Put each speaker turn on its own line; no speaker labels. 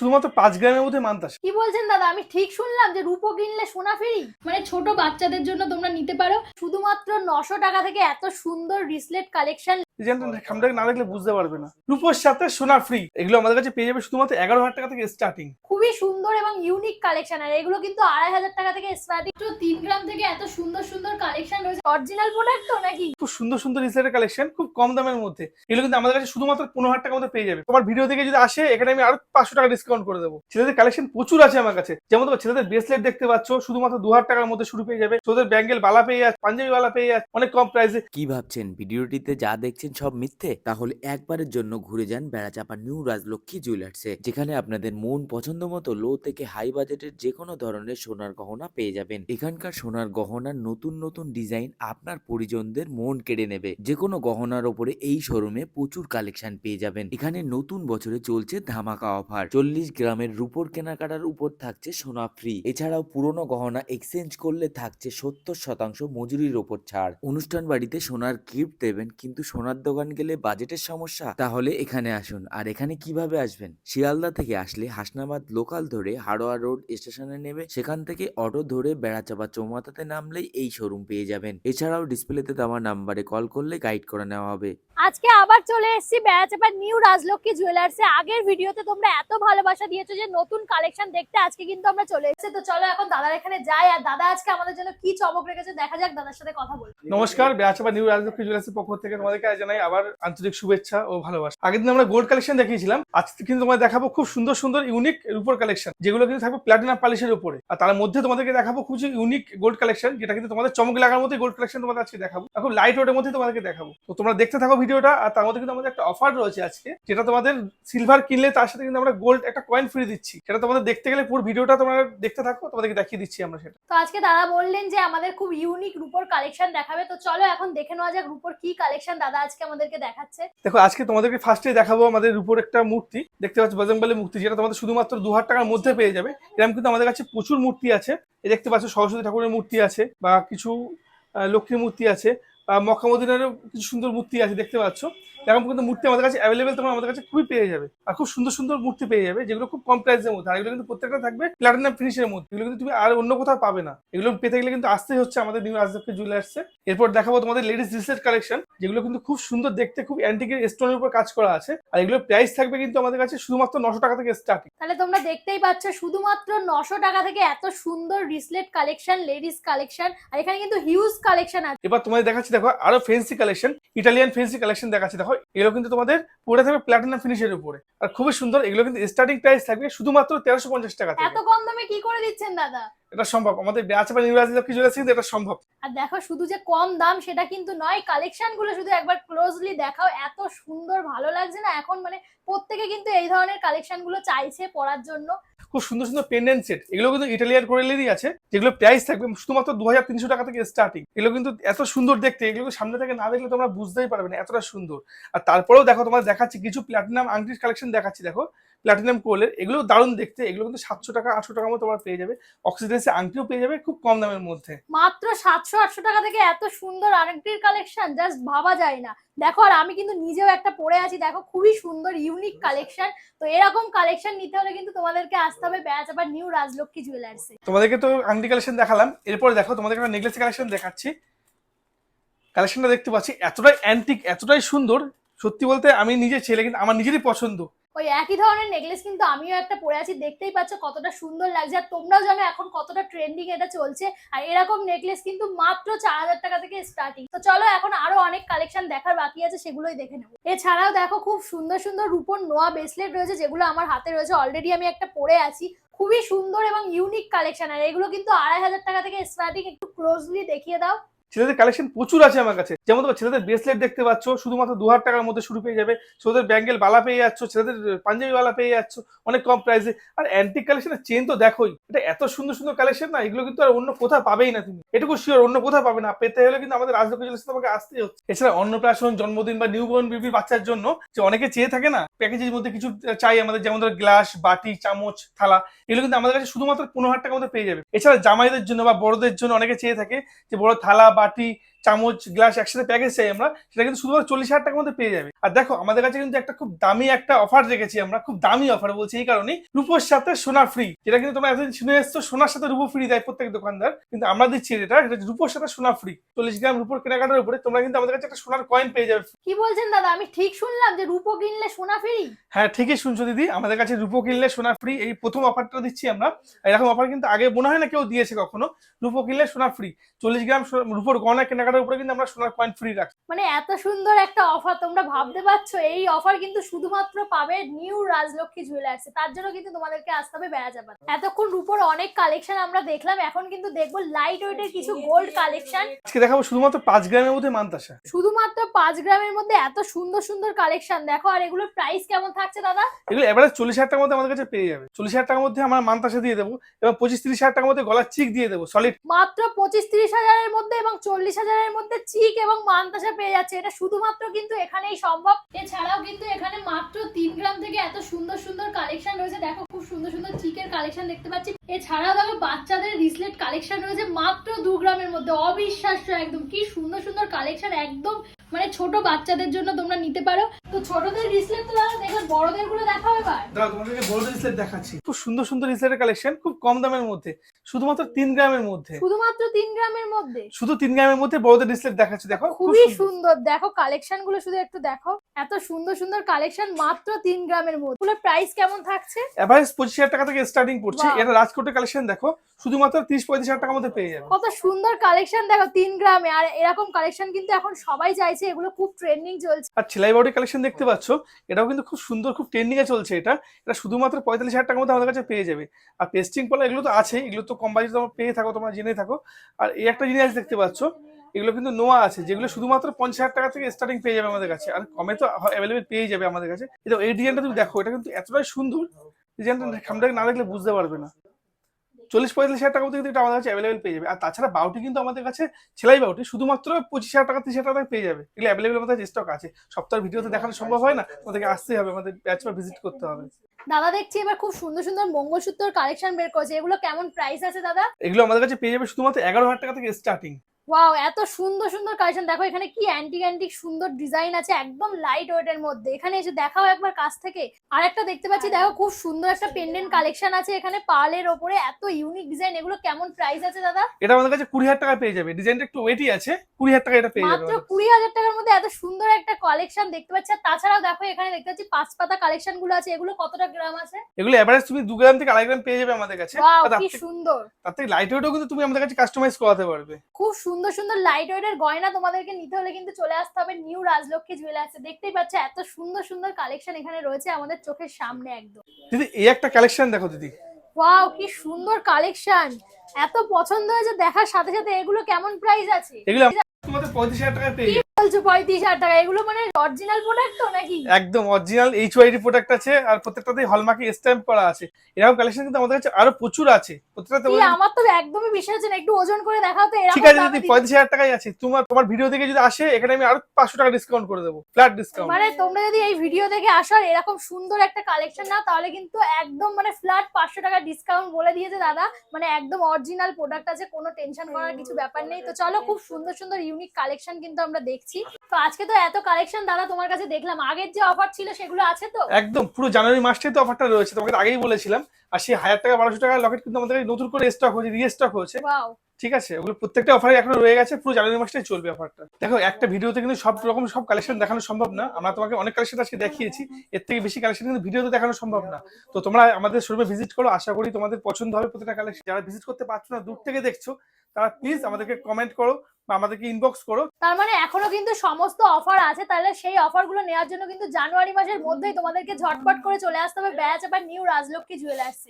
শুধুমাত্র পাঁচ গ্রামের মধ্যে মানতাস
কি বলছেন দাদা? আমি ঠিক শুনলাম যে রূপো কিনলে সোনা ফ্রি? মানে ছোট বাচ্চাদের জন্য তোমরা নিতে পারো। শুধুমাত্র নশো টাকা থেকে এত সুন্দর রিসলেট কালেকশন
খামটাকে না দেখলে বুঝতে পারবে না। রূপোর সাথে সোনা ফ্রি এগুলো আমাদের কাছে পেয়ে যাবে শুধুমাত্র এগারো হাজার টাকা থেকে স্টার্টিং
খুবই সুন্দর এবং ইউনিক কালেকশন আর এগুলো কিন্তু আড়াই হাজার টাকা থেকে স্টার্টিং তো তিন গ্রাম থেকে এত সুন্দর সুন্দর কালেকশন রয়েছে। অরিজিনাল প্রোডাক্ট তো নাকি?
খুব সুন্দর সুন্দর রিসেটের কালেকশন খুব কম দামের মধ্যে। এগুলো কিন্তু আমাদের কাছে শুধুমাত্র পনেরো হাজার টাকার মধ্যে পেয়ে যাবে। তোমার ভিডিও থেকে যদি আসে এখানে আমি আরও পাঁচশো টাকা ডিসকাউন্ট করে দেবো। ছেলেদের কালেকশন প্রচুর আছে আমার কাছে। যেমন তোমার ছেলেদের ব্রেসলেট দেখতে পাচ্ছ শুধুমাত্র দু হাজার টাকার মধ্যে শুরু পেয়ে যাবে। ছোটদের ব্যাঙ্গেল বালা পেয়ে যাচ্ছে পাঞ্জাবি বালা পেয়ে যাচ্ছে অনেক কম প্রাইসে
কি ভাবছেন? ভিডিওটিতে যা দেখছেন সব মিথ্যে? তাহলে একবারের জন্য ঘুরে যান বেড়াচাপা নিউ রাজলক্ষ্মী জুয়েলার্সে, যেখানে আপনাদের মন পছন্দ মতো লো থেকে হাই বাজেটের যে কোনো ধরনের সোনার গহনা পেয়ে যাবেন। এখানকার সোনার গহনার নতুন নতুন ডিজাইন আপনার পরিজনদের মন কেড়ে নেবে। যে কোনো গহনার ওপরে এই শোরুমে প্রচুর কালেকশন পেয়ে যাবেন। এখানে নতুন বছরে চলছে ধামাকা অফার। চল্লিশ গ্রামের রুপোর কেনাকাটার উপর থাকছে সোনা ফ্রি। এছাড়াও পুরনো গহনা এক্সচেঞ্জ করলে থাকছে সত্তর শতাংশ মজুরির ওপর ছাড়। অনুষ্ঠান বাড়িতে সোনার গিফট দেবেন, কিন্তু সোনার দোকান গেলে বাজেটের সমস্যা, তাহলে এখানে আসুন। আর এখানে কীভাবে আসবেন? শিয়ালদা থেকে আসলে হাসনাবাদ লোকাল ধরে হাড়োয়া রোড স্টেশনে নেমে সেখান থেকে অটো ধরে বেড়াচাপা চৌমাথাতে নামলেই এই শোরুম পেয়ে যাবেন। এছাড়াও ডিসপ্লেতে দেওয়া নাম্বারে কল করলে গাইড করে নেওয়া হবে।
আজকে আবার চলে এসেছি বেড়াচাপার নিউ রাজলক্ষ্মী জুয়েলার্সে আগের ভিডিওতে তোমরা এত ভালোবাসা দিয়েছ যে নতুন কালেকশন দেখতে আজকে কিন্তু আমরা চলে এসেছি। তো চলো এখন দাদার এখানে যাই। আর দাদা আজকে আমাদের জন্য কি চমক রেখেছে দেখা যাক, দাদার সাথে কথা বলব
নমস্কার বেড়াচাপা নিউ রাজলক্ষ্মী জুয়েলার্সের পক্ষ থেকে তোমাদেরকে জানাই আবার আন্তরিক শুভেচ্ছা ও ভালোবাসা। আগের দিন আমরা গোল্ড কালেকশন দেখিয়েছিলাম আজকে কিন্তু তোমাদের দেখাবো খুব সুন্দর সুন্দর ইউনিক রূপোর কালেকশন যেগুলো কিন্তু থাকবে প্লাটিনাম পালিশের উপরে। আর তার মধ্যে তোমাদেরকে দেখাবো খুব ইউনিক গোল্ড কালেকশন যেটা কিন্তু তোমাদের চমক লাগার মধ্যে গোল্ড কালেকশন তোমাদের আজকে দেখাবো। এখন লাইট ওয়েটের মধ্যে তোমাদেরকে দেখাবো। তো তোমরা দেখতে থাকো ভিডিওটা আর তার মধ্যে কিন্তু আমাদের একটা অফার রয়েছে আজকে যেটা তোমাদের সিলভার কিনলে তার সাথে কিন্তু আমরা গোল্ড একটা কয়েন ফ্রি দিচ্ছি। সেটা তোমাদের দেখতে গেলে পুরো ভিডিওটা তোমরা দেখতে থাকো তোমাদেরকে দেখিয়ে দিচ্ছি আমরা সেটা।
তো আজকে দাদা বললেন যে আমাদের খুব ইউনিক রূপোর কালেকশন দেখাবে তো চলো এখন দেখে নেওয়া যাক রূপোর কি কালেকশন দাদা আজকে আমাদেরকে দেখাচ্ছে।
দেখো আজকে তোমাদেরকে ফার্স্টে দেখাবো আমাদের উপর একটা মূর্তি দেখতে পাচ্ছ বজরংবলী মূর্তি যেটা তোমাদের শুধুমাত্র দু হাজার টাকার মধ্যে পেয়ে যাবে। এরকম কিন্তু আমাদের কাছে প্রচুর মূর্তি আছে। দেখতে পাচ্ছ সরস্বতী ঠাকুরের মূর্তি আছে বা কিছু আহ, লক্ষ্মীর মূর্তি আছে। বা মক্কা মদিনারও কিছু সুন্দর মূর্তি আছে দেখতে পাচ্ছ। এরকম কিন্তু মূর্তি আমাদের কাছে অ্যাভেলেবেল তোমরা আমাদের কাছে খুবই পেয়ে যাবে। আর খুব সুন্দর সুন্দর মূর্তি পেয়ে যাবে যেগুলো খুব কম প্রাইসের মধ্যে। আর এগুলো কিন্তু প্রত্যেকটা থাকবে প্ল্যাটিনাম ফিনিশের মধ্যে। এগুলো কিন্তু তুমি আর অন্য কোথাও পাবে না। এগুলো পেতে গেলে কিন্তু আসতেই হচ্ছে আমাদের নিউ রাজলক্ষ্মী জুয়েলার্সে এরপর দেখাবো তোমাদের লেডিস রিসেট কালেকশন যেগুলো কিন্তু খুব সুন্দর দেখতে খুব অ্যান্টিকের স্টোনের উপর কাজ করা আছে। আর এগুলোর প্রাইস থাকবে কিন্তু আমাদের কাছে শুধুমাত্র নশো টাকা থেকে স্টার্টিং
তাহলে তোমরা দেখতেই পাচ্ছ শুধুমাত্র নশো টাকা থেকে এত সুন্দর রিসলেট কালেকশন লেডিস কালেকশন আর এখানে কিন্তু হিউজ কালেকশন আছে।
এবার তোমাদের দেখাচ্ছি দেখো আরও fancy collection Italian fancy collection দেখাচ্ছি। দেখো এগুলো কিন্তু তোমাদের পুরো থাকবে প্ল্যাটিনাম ফিনিশের উপরে। আর খুবই সুন্দর এগুলো কিন্তু স্টার্টিং প্রাইস থাকবে শুধুমাত্র তেরোশো পঞ্চাশ টাকা
এত কম দামে কি করে দিচ্ছেন দাদা?
এটা সম্ভব আমাদের বেড়াচা বা নিউরাজি লক্ষ্মী জুয়েলার্স কিন্তু এটা সম্ভব।
আর দেখো শুধু যে কম দাম সেটা কিন্তু নয় কালেকশনগুলো শুধু একবার ক্লোজলি দেখাও এত সুন্দর ভালো লাগছে না? এখন মানে প্রত্যেকে কিন্তু এই ধরনের কালেকশনগুলো চাইছে পড়ার জন্য।
খুব সুন্দর সুন্দর পেন্ডেন্ট সেট এগুলো কিন্তু ইটালিয়ান কোরেলেরই আছে, যেগুলো প্রাইস থাকবে শুধুমাত্র দু হাজার তিনশো টাকা থেকে স্টার্টিং এগুলো কিন্তু এত সুন্দর দেখতে, এগুলো সামনে থেকে না দেখলে তোমরা বুঝতেই পারবে না, এতটা সুন্দর। আর তারপরেও দেখো তোমার দেখাচ্ছি, কিছু প্ল্যাটিনাম আংটির কালেকশন দেখাচ্ছি, দেখো। প্ল্যাটিনাম কোলের এগুলো দারুণ দেখতে। এগুলো কিন্তু সাতশো টাকা আটশো টাকার মতো তোমরা পেয়ে যাবে। অক্সিডেন্সে আংটিও পেয়ে যাবে খুব কম দামের মধ্যে।
মাত্র সাতশো আটশো টাকা থেকে এত সুন্দর আরেকটির কালেকশন জাস্ট ভাবা যায় না। দেখো আর আমি কিন্তু নিজেও একটা পরে আছি। দেখো খুবই সুন্দর ইউনিক কালেকশন তো এরকম কালেকশন নিতে হলে কিন্তু তোমাদেরকে আসতে হবে বেড়াচাপার নিউ রাজলক্ষ্মী জুয়েলার্সে
তোমাদেরকে তো আংটি কালেকশন দেখালাম। এরপরে দেখো তোমাদেরকে একটা নেকলেস কালেকশন দেখাচ্ছি। কালেকশনটা দেখতে পাচ্ছি এতটাই অ্যান্টিক এতটাই সুন্দর। সত্যি বলতে আমি নিজে ছেলে কিন্তু আমার নিজেরই পছন্দ।
ওই একই ধরনের নেকলেস কিন্তু আমিও একটা পরে আছি, দেখতেই পাচ্ছ কতটা সুন্দর লাগছে আর তোমরাও জানো এখন কতটা ট্রেন্ডিং এটা চলছে আর এরকম নেকলেস কিন্তু মাত্র চার হাজার টাকা থেকে স্টার্টিং তো চলো এখন আরও অনেক কালেকশন দেখার বাকি আছে, সেগুলোই দেখে নেব। এছাড়াও দেখো খুব সুন্দর সুন্দর রূপোর নোয়া ব্রেসলেট রয়েছে, যেগুলো আমার হাতে রয়েছে। অলরেডি আমি একটা পরে আছি। খুবই সুন্দর এবং ইউনিক কালেকশন আর এগুলো কিন্তু আড়াই হাজার টাকা থেকে স্টার্টিং একটু ক্লোজলি দেখিয়ে দাও।
ছেলেদের কালেকশন প্রচুর আছে আমার কাছে। যেমন তোমার ছেলেদের ব্রেসলেট দেখতে পাচ্ছ, শুধুমাত্র দু হাজার টাকার মধ্যে শুরু পেয়ে যাবে। ছেলেদের ব্যাঙ্গেল বালা পেয়ে যাচ্ছ, ছেলেদের পাঞ্জাবি বালা পেয়ে যাচ্ছ, অনেক কম প্রাইসে আর অ্যান্টিক কালেকশনের চেন তো দেখোই। এটা এত সুন্দর সুন্দর কালেকশন না, এগুলো কিন্তু আর অন্য কোথাও পাবেই না তুমি। এটুকু শিওর অন্য কোথাও পাবে না। পেতে হলে কিন্তু আমাদের রাজলক্ষ্মী জুয়েলার্স তোমাকে আসতেই হচ্ছে। এছাড়া অন্নপ্রাশন, জন্মদিন বা নিউবর্ন বেবির বাচ্চার জন্য যে অনেকে চেয়ে থাকে না প্যাকেজের মধ্যে কিছু চাই আমাদের, যেমন ধরো গ্লাস বাটি, চামচ, থালা, এগুলো কিন্তু আমাদের কাছে শুধুমাত্র পনেরো হাজার টাকার মধ্যে পেয়ে যাবে। এছাড়া জামাইদের জন্য বা বড়দের জন্য অনেকে চেয়ে থাকে যে বড় থালা বাটি চামচ গ্লাস একসাথে প্যাকেজ চাই আমরা সেটা কিন্তু শুধুমাত্র চল্লিশ হাজার টাকার মধ্যে পেয়ে যাবে। আর দেখো আমাদের কাছে কিন্তু একটা খুব দামি একটা অফার রেখেছি আমরা খুব দামি অফার বলছি এই কারণে রূপোর সাথে সোনা ফ্রি যেটা কিন্তু তোমরা এতদিন শুনে এসছো সোনার সাথে রূপো ফ্রি দেয় প্রত্যেক দোকানদার কিন্তু আমরা দিচ্ছি এটা রূপোর সাথে সোনা ফ্রি চল্লিশ গ্রাম রূপোর কেনাকাটার উপরে তোমরা কিন্তু আমাদের কাছে একটা সোনার কয়েন পেয়ে যাবে।
কি বলছেন দাদা? আমি ঠিক শুনলাম যে রূপো কিনলে সোনা ফ্রি
হ্যাঁ ঠিকই শুনছো দিদি। আমাদের কাছে রূপো কিনলে সোনা ফ্রি এই প্রথম অফারটা দিচ্ছি আমরা। এরকম অফার কিন্তু আগে মনে হয় না কেউ দিয়েছে কখনো। রূপো কিনলে সোনা ফ্রি চল্লিশ গ্রাম রূপোর গয়না কেনাকাটার উপরে কিন্তু আমরা সোনার কয়েন ফ্রি রাখছি।
মানে এত সুন্দর একটা অফার তোমরা ভাবতে পারছ এই অফার কিন্তু শুধুমাত্র পাবে নিউ রাজলক্ষ্মী জুয়েলার্সে তার জন্য কিন্তু তোমাদেরকে আসতে হবে বেড়া যাবে এতক্ষণ রূপোর অনেক কালেকশন আমরা দেখলাম এখন কিন্তু দেখব লাইট ওয়েটের কিছু গোল্ড কালেকশন
আজকে দেখাবো শুধুমাত্র পাঁচ গ্রামের মধ্যে মান্তাসা।
শুধুমাত্র পাঁচ গ্রামের মধ্যে এত সুন্দর সুন্দর কালেকশন দেখো আর এগুলোর প্রাইস কেমন থাকছে দাদা?
এগুলো এবারে চল্লিশ হাজার টাকার মধ্যে আমাদের কাছে পেয়ে যাবে। চল্লিশ হাজার টাকার মধ্যে আমরা মান্তাসা দিয়ে দেবো এবং পঁচিশ তিরিশ হাজার টাকার মধ্যে গলার চিক দিয়ে দেবো সলিড
মাত্র পঁচিশ তিরিশ হাজারের মধ্যে এবং চল্লিশ হাজারের মধ্যে চিক এবং মানতাসা পেয়ে যাচ্ছে। এটা শুধুমাত্র কিন্তু এখানেই সম্ভব। এছাড়াও কিন্তু এখানে মাত্র তিন গ্রাম থেকে এত সুন্দর সুন্দর কালেকশন রয়েছে। দেখো, খুব সুন্দর সুন্দর চিকের কালেকশন দেখতে পাচ্ছি। এছাড়াও দেখো, বাচ্চাদের রিসলেট কালেকশন রয়েছে মাত্র দু গ্রামের মধ্যে অবিশ্বাস্য একদম। কি সুন্দর সুন্দর কালেকশন একদম মানে ছোট বাচ্চাদের জন্য তোমরা নিতে পারো। তো ছোটদের রিসলেট তো দাদা দেখো বড়দেরগুলো দেখাও এবার।
দাঁড়াও তোমাদেরকে বড় রিসেট দেখাচ্ছি। খুব সুন্দর সুন্দর রিসেটের কালেকশন খুব কম দামের মধ্যে। শুধুমাত্র তিন গ্রামের মধ্যে।
শুধুমাত্র তিন গ্রামের মধ্যে?
শুধু তিন গ্রামের মধ্যে বড়দের রিসেট দেখাচ্ছি দেখো। খুব
খুবই
সুন্দর।
দেখো কালেকশনগুলো শুধু একটু দেখো। এত সুন্দর সুন্দর কালেকশন মাত্র তিন গ্রামের মধ্যে। এগুলোর প্রাইস কেমন থাকছে?
এভারেজ পঁচিশ হাজার টাকা থেকে স্টার্টিং করছে
Wow.
এটা রাজকোটের কালেকশন দেখো। শুধুমাত্র তিরিশ পঁয়ত্রিশ হাজার টাকার মধ্যে পেয়ে যাবে।
কত সুন্দর কালেকশন দেখো, তিন গ্রামে। আর এরকম কালেকশন কিন্তু এখন সবাই চাইছে, এগুলো খুব ট্রেন্ডিং চলছে।
আর সেলাই বাউটি কালেকশন দেখতে পাচ্ছ, এটাও কিন্তু খুব সুন্দর, খুব ট্রেন্ডিং এ চলছে এটা। এটা শুধুমাত্র পঁয়তাল্লিশ হাজার টাকার মধ্যে আমাদের কাছে পেয়ে যাবে। আর পেস্টিং পলা, এগুলো তো আছে এগুলো তো কম বাজেট তোমরা পেয়ে থাকো, তোমরা জেনে থাকো। আর এই একটা জিনিস দেখতে পাচ্ছ, এগুলো কিন্তু নোয়া আছে, যেগুলো শুধুমাত্র পঞ্চাশ হাজার টাকা থেকে স্টার্টিং পেয়ে যাবে আমাদের কাছে। আর কমে তো অ্যাভেলেবেল পেয়ে যাবে আমাদের কাছে। এই ডিজাইনটা তুমি দেখো, এটা কিন্তু এতটাই সুন্দর। ডিজাইনটা সামনে না দেখলে বুঝতে পারবে না। চল্লিশ পঁয়তাল্লিশ হাজার টাকা মধ্যে কিন্তু এটা আমাদের কাছে অ্যাভেলেবেল পেয়ে যাবে। আর তাছাড়া বাউটি কিন্তু আমাদের কাছে সেলাই বাউটি শুধুমাত্র পঁচিশ হাজার টাকা তিরিশ হাজার টাকা পেয়ে যাবে। এগুলো অ্যাভেলেবেল আমাদের স্টক আছে। সপ্তাহের ভিডিওতে দেখানো সম্ভব হয় না তোমাদেরকে আসতেই হবে আমাদের ব্যাচ বা ভিজিট করতে হবে।
দাদা দেখছি এবার খুব সুন্দর সুন্দর মঙ্গলসূত্র কালেকশন বের করেছে। এগুলো কেমন প্রাইস আছে দাদা?
এগুলো আমাদের কাছে পেয়ে যাবে শুধুমাত্র এগারো হাজার টাকা থেকে স্টার্টিং
ওয়াও এত সুন্দর সুন্দর কালেকশন দেখো এখানে কি অ্যান্টিক অ্যান্টিক সুন্দর ডিজাইন আছে একদম লাইট ওয়েটের মধ্যে। এখানে এসে দেখাও একবার কাছ থেকে। আর একটা দেখতে পাচ্ছি দেখো খুব সুন্দর একটা পেন্ডেন্ট কালেকশন আছে এখানে পার্লের ওপরে। এত ইউনিক ডিজাইন এগুলো কেমন প্রাইস আছে দাদা?
এটা আমাদের কাছে কুড়ি হাজার টাকা পেয়ে যাবে। ডিজাইনটা একটু ওয়েটই আছে কুড়ি হাজার টাকা এটা পেয়ে যাবে
মাত্র কুড়ি হাজার টাকার মধ্যে এত সুন্দর একটা কালেকশন দেখতে পাচ্ছি। আর তাছাড়াও দেখো এখানে দেখতে পাচ্ছি পাঁচ পাতা কালেকশনগুলো আছে। এগুলো কতটা গ্রাম আছে?
এগুলো এভারেজ তুমি দু গ্রাম থেকে আড়াই গ্রাম পেয়ে যাবে আমাদের কাছে।
কি সুন্দর।
তার থেকে লাইট ওয়েটও কিন্তু তুমি আমাদের কাছে কাস্টমাইজ করাতে পারবে।
খুব সুন্দর সুন্দর সুন্দর লাইট ওয়েটের গয়না তোমাদেরকে নিতে হলে কিন্তু চলে আসতে হবে নিউ রাজলক্ষ্মী জুয়েলার্সে দেখতেই পাচ্ছ এত সুন্দর সুন্দর কালেকশন এখানে রয়েছে আমাদের চোখের সামনে একদম।
দিদি এই একটা কালেকশন দেখো দিদি।
ওয়াও কি সুন্দর কালেকশন এত পছন্দ হয়েছে দেখার সাথে সাথে এগুলো কেমন প্রাইস আছে?
এগুলো তোমাদের পঁয়ত্রিশ হাজার টাকায় পেয়ে
পঁয়ত্রিশ হাজার টাকা এগুলো মানে অরিজিনাল প্রোডাক্ট তো নাকি?
একদম অরিজিনাল এইচ ওয়াইডি প্রোডাক্ট আছে আর প্রত্যেকটাতেই হলমার্কে স্ট্যাম্প করা আছে। এরকম কালেকশন কিন্তু আমাদের কাছে আরও প্রচুর আছে। প্রত্যেকটাতে
আমার তো একদমই বিশ্বাস হচ্ছে না একটু ওজন করে দেখাও তো
ঠিক আছে
দামে
পঁয়ত্রিশ হাজার টাকাই আছে তোমার তোমার ভিডিও দেখে যদি আসে এখানে আমি আরও পাঁচশো টাকা ডিসকাউন্ট করে দেবো ফ্ল্যাট ডিসকাউন্ট
মানে তোমরা যদি এই ভিডিও দেখে আসো আর এরকম সুন্দর একটা কালেকশন নাও তাহলে কিন্তু একদম মানে ফ্ল্যাট পাঁচশো টাকা ডিসকাউন্ট বলে দিয়েছে দাদা। মানে একদম অরিজিনাল প্রোডাক্ট আছে কোনো টেনশন করার কিছু ব্যাপার নেই। তো চলো খুব সুন্দর সুন্দর ইউনিক কালেকশন কিন্তু আমরা দেখছি। তো আজকে তো এত কালেকশন দাদা তোমার কাছে দেখলাম। আগের যে অফার ছিল সেগুলো আছে তো?
একদম পুরো জানুয়ারি মাসটাই তো অফারটা রয়েছে। তোমাকে আগেই বলেছিলাম। আর সেই হাজার টাকা বারোশো টাকার লকেট কিন্তু আমাদের নতুন করে স্টক হয়েছে রিস্টক হয়েছে। ঠিক আছে? ওগুলো প্রত্যেকটা অফারে এখন রয়ে গেছে পুরো জানুয়ারি মাসটাই চলবে অফারটা দেখো একটা ভিডিওতে কিন্তু সব রকম সব কালেকশন দেখানো সম্ভব না। আমরা তোমাকে অনেক কালেকশন আজকে দেখিয়েছি। এর থেকে বেশি কালেকশন কিন্তু ভিডিওতে দেখানো সম্ভব না। তো তোমরা আমাদের শোরুমে ভিজিট করো। আশা করি তোমাদের পছন্দ হবে প্রত্যেকটা কালেকশন যারা ভিজিট করতে পারছ না দূর থেকে দেখছ তারা প্লিজ আমাদেরকে কমেন্ট করো। আমাদেরকে ইনবক্স করো।
তার মানে এখনও কিন্তু সমস্ত অফার আছে, তাহলে সেই অফারগুলো নেওয়ার জন্য কিন্তু জানুয়ারি মাসের মধ্যেই তোমাদেরকে ঝটপট করে চলে আসতে হবে। ব্যাচ আবার নিউ রাজলক্ষ্মী জুয়েলার্স